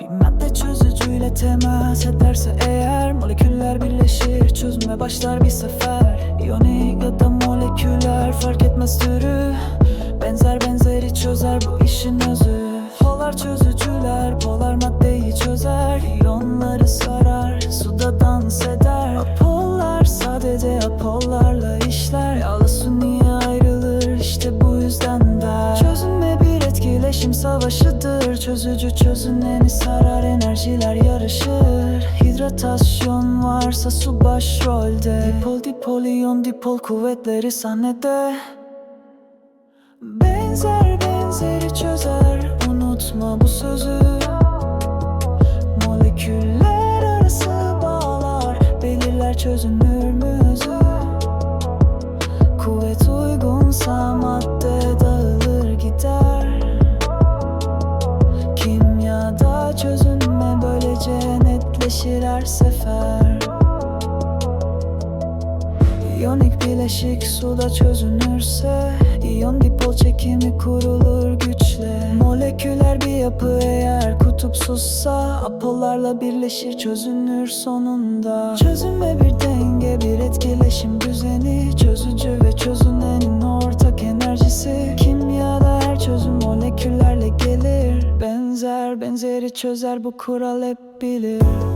Bir madde çözücüyle temas ederse eğer Moleküller birleşir çözüme başlar bir sefer. İyonik ya da moleküler fark etmez türü Benzer benzeri çözer bu işin özü. Etkileşim savaşıdır Çözücü çözüneni sarar enerjiler yarışır. Hidratasyon varsa su başrolde. Dipol dipol iyon dipol kuvvetleri sahnede. Benzer benzeri çözer Unutma bu sözü. Moleküller arası bağlar Belirler çözünür mü Çözünme böylece netleşir her sefer. İyonik bileşik suda çözünürse İyon dipol çekimi kurulur güçle. Moleküler bir yapı eğer kutupsuzsa Apollarla birleşir çözünür sonunda. Çözünme bir denge bir etkileşim düzeni Çözücü ve çözünenin ortak enerjisi. Kimyada her çözüm moleküllerle gelir Benzer benzeri çözer. Bu kural hep bilir